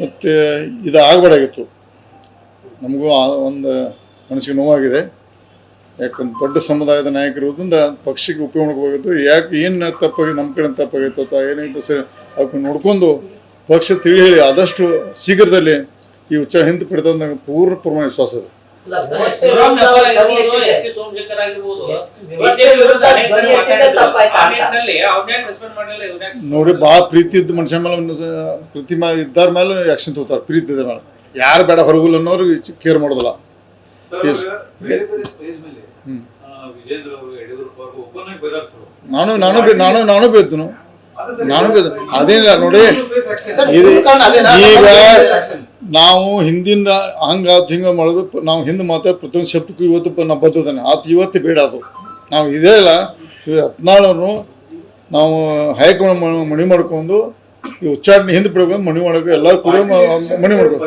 ಮತ್ತು ಇದು ಆಗಬೇಡಾಗಿತ್ತು ನಮಗೂ ಆ ಒಂದು ಮನಸ್ಸಿಗೆ ನೋವಾಗಿದೆ. ಯಾಕಂದ್ರೆ ದೊಡ್ಡ ಸಮುದಾಯದ ನಾಯಕರಿರೋದ್ರಿಂದ ಪಕ್ಷಕ್ಕೆ ಉಪಯೋಗ ಮಾಡ್ಕೋಬೇಕು ಯಾಕೆ ಏನು ತಪ್ಪಾಗಿ ನಮ್ಮ ಕಡೆ ತಪ್ಪಾಗಿತ್ತು ಅಥವಾ ಏನಾಯ್ತು ಸರಿ ಅವಕ್ಕೆ ನೋಡ್ಕೊಂಡು ಪಕ್ಷ ತಿಳಿ ಹೇಳಿ ಆದಷ್ಟು ಶೀಘ್ರದಲ್ಲಿ ಈ ಉಚ್ಚಾರ ಹಿಂದೆ ಪಡೆದ ಪೂರ್ಣ ಪ್ರಮಾಣ ವಿಶ್ವಾಸ ಇದೆ. ಸೋಮಶೇಖರ್ ಆಗಿರ್ಬೋದು, ನೋಡಿ ಭಾಳ ಪ್ರೀತಿ ಇದ್ದ ಮನುಷ್ಯ ಮೇಲೆ ಪ್ರೀತಿ ಇದ್ದಾರ ಮೇಲೆ ಆಕ್ಷನ್ ತಗೋತಾರೆ ಪ್ರೀತಿ ಇದ್ದ ಮೇಲೆ. ಯಾರು ಬೇಡ ಹೊರಗುಲ್ ಅನ್ನೋರು ಕೇರ್ ಮಾಡೋದಿಲ್ಲ. ನಾನು ನಾನು ನಾನು ನಾನು ಬೇದ್ದನು ನಾನು ಬೇದ ಅದೇನಿಲ್ಲ ನೋಡಿ. ಈಗ. ನಾವು ಹಿಂದಿಂದ ಹಂಗ ಹಿಂಗ ಮಾಡೋದು ನಾವು ಹಿಂದೆ ಮಾತಾಡಿ ಪ್ರತಿಯೊಂದು ಶಬ್ದಕ್ಕೂ ಇವತ್ತು ನಾವು ಬರ್ತದಾನೆ ಆತ ಇವತ್ತು ಬೇಡ ಅದು. ನಾವು ಇದೇ ಇಲ್ಲ ಹದಿನಾಳನ್ನು ನಾವು ಹೈಕಮಾಂಡ್ ಮಣಿ ಮಾಡ್ಕೊಂಡು ಈ ಉಚ್ಚಾಟನೆ ಹಿಂದೆ ಬಿಡ್ಕೊಂಡು ಮಣಿ ಮಾಡಬೇಕು. ಎಲ್ಲರೂ ಕೂಡ ಮಣಿ ಮಾಡ್ಬೇಕು?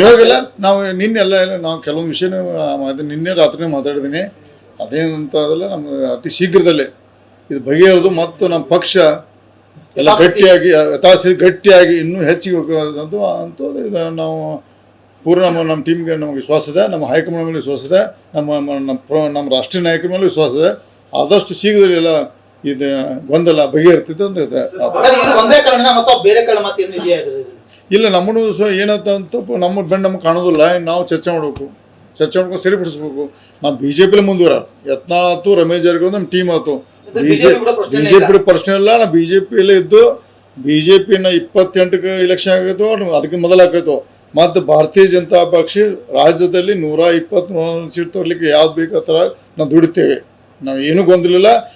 ಇವಾಗೆಲ್ಲ ನಾವು ನಿನ್ನೆ ಎಲ್ಲ ಎಲ್ಲ ನಾವು ಕೆಲವೊಂದು ವಿಷಯ ನಿನ್ನೆ ರಾತ್ರಿ ಮಾತಾಡಿದ್ದೀನಿ. ಅದೇನಂತ ಅದಲ್ಲ ನಮ್ಮ ಅತಿ ಶೀಘ್ರದಲ್ಲೇ. ಇದು ಬಗೆಹರಿದು ಮತ್ತು ನಮ್ಮ ಪಕ್ಷ ಎಲ್ಲ ಗಟ್ಟಿಯಾಗಿ ತಾಸಿ ಗಟ್ಟಿಯಾಗಿ ಇನ್ನೂ ಹೆಚ್ಚಿಗೆ ಹೋಗುವಂಥದ್ದು ಇದು ನಾವು ಪೂರ್ಣ ನಮ್ಮ ನಮ್ಮ ಟೀಮ್ಗೆ ನಮಗೆ ವಿಶ್ವಾಸ ಇದೆ ನಮ್ಮ ಹೈಕಮಾಂಡ್ ಮೇಲೆ ವಿಶ್ವಾಸ ಇದೆ ನಮ್ಮ ನಮ್ಮ ನಮ್ಮ ಪ್ರ- ನಮ್ಮ ರಾಷ್ಟ್ರೀಯ ನಾಯಕರ ಮೇಲೆ ವಿಶ್ವಾಸ ಇದೆ. ಆದಷ್ಟು ಶೀಘ್ರದಲ್ಲಿ ಎಲ್ಲ ಇದು ಗೊಂದಲ ಬಗೆಹರ್ತಿತ್ತು ಅಂತ ಇದೆ. ಇಲ್ಲ ನಮ್ಮನ್ನು ಸೊ ಏನಂತ ಅಂತ ನಮ್ಮ ಬೆಂಡ್ ನಮ್ಗೆ ಕಾಣೋದಿಲ್ಲ. ನಾವು ಚರ್ಚೆ ಮಾಡಬೇಕು. ಚರ್ಚೆ ಮಾಡ್ಕೊಂಡು ಸರಿಪಡಿಸ್ಬೇಕು. ನಾವು ಬಿ ಜೆ ಪಿಲಿ ಮುಂದುವರ ಯತ್ನಾಳ್ ಆಯ್ತು ರಮೇಶ್ ಜಾರಕಿಹೊಳಿ ನಮ್ಮ ಟೀಮ್ ಆಯ್ತು. ಇದು ಬಿ ಜೆ BJP ಕೂಡ ಪ್ರಶ್ನೆನೇ ಬಿ ಜೆ ಇಲ್ಲ. ಪಿ ಪ್ರಶ್ನೆ ಇಲ್ಲ ನಾ ಬಿ ಜೆ ಪಿಯಲ್ಲೇ ಇದ್ದು ಬಿ ಜೆ ಪಿನ ಇಪ್ಪತ್ತೆಂಟಕ್ಕೆ ಇಲೆಕ್ಷನ್ ಆಗೈತೋ ಅದಕ್ಕೆ ಮೊದಲಾಕೈತೋ ಮತ್ತು ಭಾರತೀಯ ಜನತಾ ಪಕ್ಷ ರಾಜ್ಯದಲ್ಲಿ ನೂರ ಇಪ್ಪತ್ತ್ ಸೀಟ್ ತರಲಿಕ್ಕೆ ಯಾವ್ದು ಬೇಕು ಆ ಥರ ನಾವು ದುಡಿತೇವೆ. ನಾವು ಏನೂ ಗೊಂದಲಿಲ್ಲ